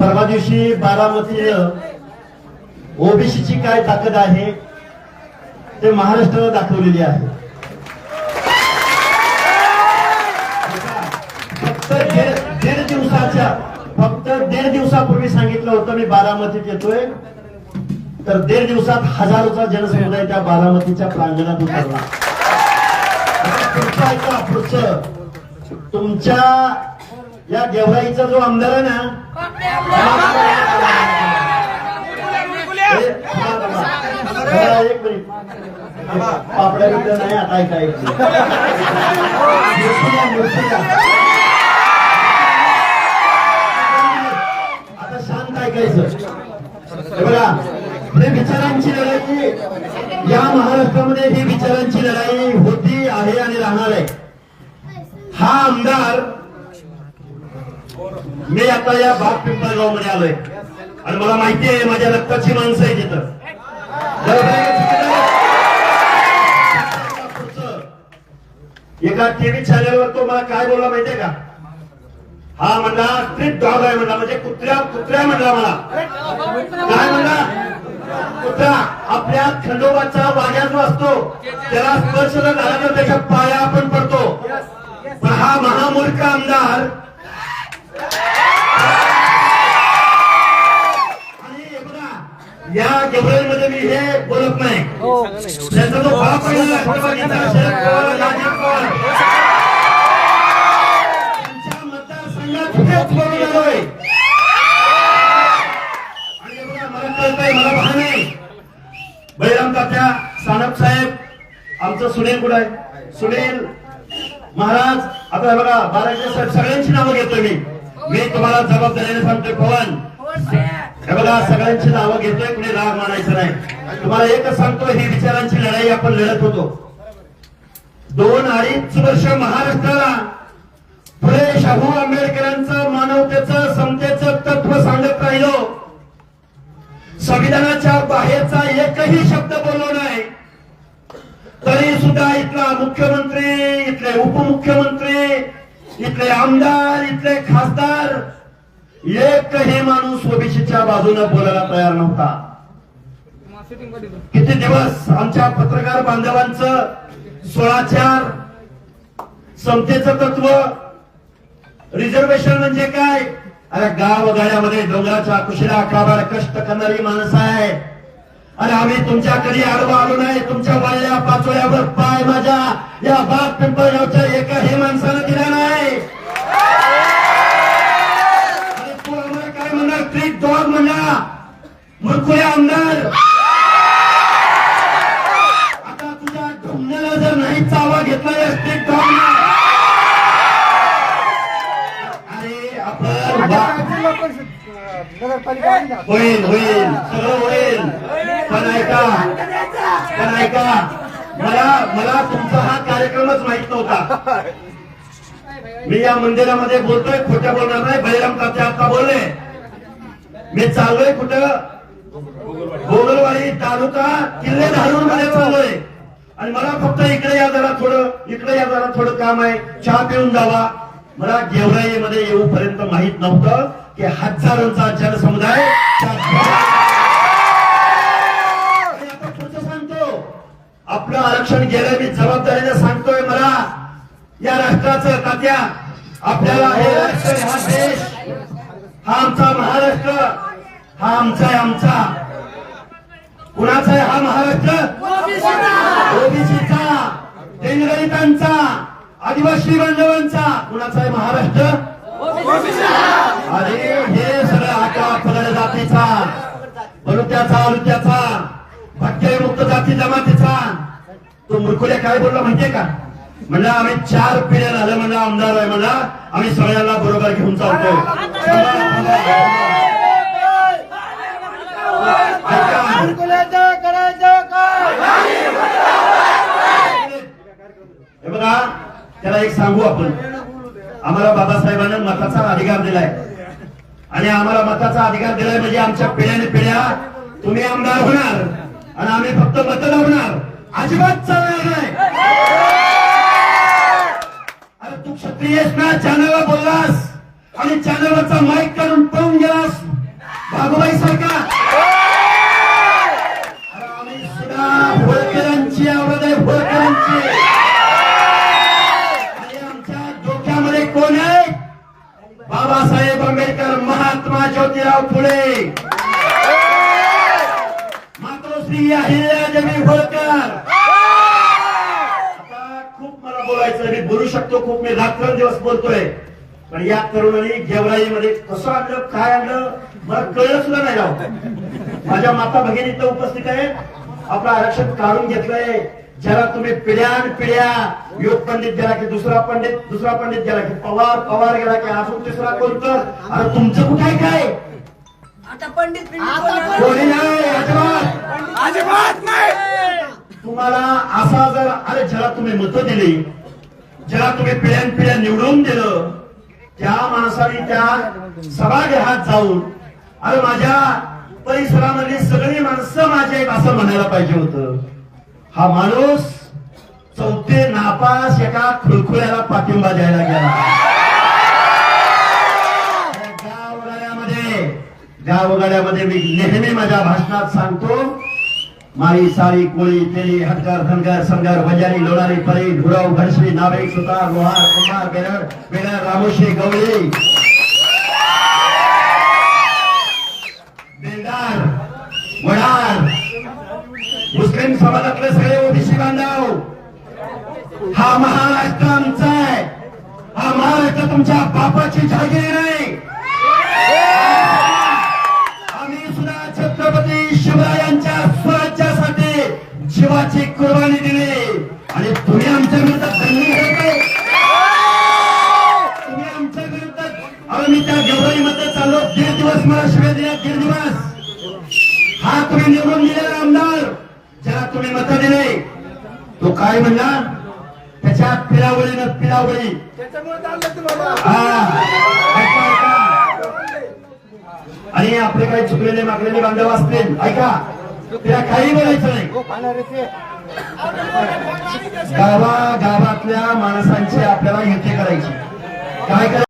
परवा दिवशी बारामती ओबीसीची काय ताकद आहे ते महाराष्ट्राला दाखवलेली आहे. फक्त दीड दिवसाच्या फक्त दीड दिवसापूर्वी सांगितलं होतं मी बारामतीत येतोय. तर दीड दिवसात हजारोचा जनसमुदाय त्या बारामतीच्या प्रांगणात उतरला. पुढचं ऐका पुढचं तुमच्या या गेवराईचा जो आमदार आहे ना एक मिनिट. पापड्या बिपड्या नाही आता. आता शांत ऐकायचं. बघा हे विचारांची लढाई या महाराष्ट्रामध्ये ही विचारांची लढाई होती आहे आणि राहणार आहे. हा आमदार मी आता या भाग पिंपळगावमध्ये आलोय. आणि मला माहिती आहे माझ्या रक्ताची माणसं आहे तिथं एका टीव्ही चॅनलवर तो मला काय बोलला माहितीये का? हा म्हणला स्ट्रीट डॉग आहे म्हणला म्हणजे कुत्र्या कुत्र्या म्हणला मला. काय म्हणला? कुत्रा आपल्या खंडोबाचा वाघ्या जो असतो त्याला स्पर्श झाला तर त्याच्या पाया त्याचा जो बाप आहे राष्ट्रवादीचा शरद पवार पवार त्यांच्या मतदारसंघात आलोय आणि बघा, मला कळतंय मला भान आहे बळीराम सानप साहेब आमचं सुनील कुठं आहे सुनील महाराज आता बघा बाराजी साहेब सगळ्यांची नावं घेतोय मी. मी तुम्हाला जबाबदारीने सांगतोय पवन. हे बघा सगळ्यांची नावं घेतोय कुणी राग मानायचं नाही. तुम्हाला एकच सांगतो ही विचारांची लढाई आपण लढत होतो. दोन अडीच वर्ष महाराष्ट्राला फुले शाहू आंबेडकरांचं मानवतेचं समतेचं तत्व सांगत राहिलो. संविधानाच्या बाहेरचा एकही शब्द बोललो नाही. तरी सुद्धा इथला मुख्यमंत्री इथले उपमुख्यमंत्री इथले आमदार इथले खासदार एकही माणूस ओबीसीच्या बाजूने बोलायला तयार नव्हता. किती दिवस आमच्या पत्रकार बांधवांचं सोळाचार समतेचं तत्व? रिझर्वेशन म्हणजे काय? अरे गाव गाड्यामध्ये डोंगराच्या कुशीला काबाड कष्ट करणारी माणसं आहे अरे आम्ही तुमच्या कधी आडवा आलो नाही? तुमच्या वाळल्या पाचोळ्यावर पाय माझ्या. या बाग पिंपळगावच्या एकाही माणसानं दिला नाही. आणि काय म्हणणार ट्रीट डॉग म्हणला मूर्खुले आमदार आता तुझ्या ढोंगण्याला जर नाही चावा घेतला या स्ट्रीट डॉग अरे आपण होईल होईल. सगळं होईल. पण ऐका पण ऐका. मला मला तुमचा हा कार्यक्रमच माहीत नव्हता. मी या मंदिरामध्ये बोलतोय खोट्या बोलणार नाही. तात्या आता बोलले. मी चाललोय कुठं? गोगलवाडी तालुका किल्ले धारून मध्ये चाललोय. आणि मला फक्त इकडे या जरा थोडं इकडे या जरा थोडं काम आहे. चहा पिऊन जावा. मला गेवराईमध्ये येऊपर्यंत माहीत नव्हतं की हजारोंचा जनसमुदाय आता पुढचं सांगतो. आपलं आरक्षण गेलं मी जबाबदारीने सांगतोय मला. या राष्ट्राचं तात्या आपल्याला हे राष्ट्र हा देश हा आमचा महाराष्ट्र हा आमचा आहे आमचा. कुणाचा आहे हा महाराष्ट्र? ओबीसीचा. देणगणितांचा आदिवासी बांधवांचा. कुणाचा आहे महाराष्ट्र? अरे हे सगळं आका पगड जातीचा बलुत्याचा अलुत्याचा भटके मुक्त जाती जमातीचा. तो मुरकुल्या काय बोलला माहितीये का? म्हणलं आम्ही चार पिढ्या झालं म्हणलं आमदार आहे म्हणला. आम्ही सगळ्यांना बरोबर घेऊन चालतो हे बघा त्याला एक सांगू आपण. आम्हाला बाबासाहेबांना मताचा अधिकार दिलाय. आणि आम्हाला मताचा अधिकार दिलाय म्हणजे आमच्या पिढ्याने पिढ्या तुम्ही आमदार होणार. आणि आम्ही फक्त मत लावणार अजिबात चालणार नाही. प्रियेश ना चॅनलवर बोललास. आणि चॅनलवरचा माईक काढून पळून गेलास. बाबूबाई सारखा आम्ही सुद्धा होळकरांची आवडत आहे होळकरांची. बाबासाहेब आंबेडकर महात्मा ज्योतिराव फुले. शकतो खूप. मी रात्र दिवस बोलतोय. पण या तरुणांनी गेवराईमध्ये कसं आणलं काय आणलं मला कळलं सुद्धा नाही राव. माझ्या माता भगिनी इथं उपस्थित आहे आपलं आरक्षण काढून घेतलंय. ज्याला तुम्ही पिढ्यान पिढ्या योग पंडित गेला की दुसरा पंडित दुसरा पंडित गेला की पवार पवार गेला की अजून तिसरा कोणतं अरे तुमचं कुठे आहे काय? आता पंडित कोणी नाही अजिबात. अजिबात नाही. तुम्हाला असा जर अरे ज्याला तुम्ही मतं दिली ज्याला तुम्ही पिढ्यान पिढ्या निवडून दिलं त्या माणसाने त्या सभागृहात जाऊन अरे माझ्या परिसरामध्ये सगळी माणसं माझे आहेत असं म्हणायला पाहिजे होत. हा माणूस चौथे नापास एका खुळखुळ्याला पाठिंबा द्यायला गेला. गावगाड्यामध्ये गावगाड्यामध्ये मी नेहमी माझ्या भाषणात सांगतो माळी साळी कोळी तेली हटकर धनगर संगर बजारी लोणारी परी ढुराव घनश्री नाभिक सुतार लोहार कुंभार बेरड बेरड रामोशी गवळी. बेलदार वडार. मुस्लिम समाजातले सगळे ओबीसी बांधव. हा महाराष्ट्र आमचा आहे. हा महाराष्ट्र तुमच्या बापाची जागीर नाही. जीवाची कुर्बानी दिली. आणि तुम्ही आमच्या विरुद्ध दंगली करताय. तुम्ही आमच्या विरुद्ध अरे मी त्या गेवराईमध्ये चाललो. दीड दिवस मला शिव्या दिल्या दीड दिवस. हा तुम्ही निवडून दिलेला आमदार ज्याला तुम्ही मत दिले. तो काय म्हणला? त्याच्या पिरावळीनं पिरावळी. ऐका ऐका. आणि आपले काही चुकलेले मागलेले बांधव असतील ऐका. तिला काही बोलायचं नाही. गावा गावातल्या माणसांची आपल्याला युती करायची. काय करायचं?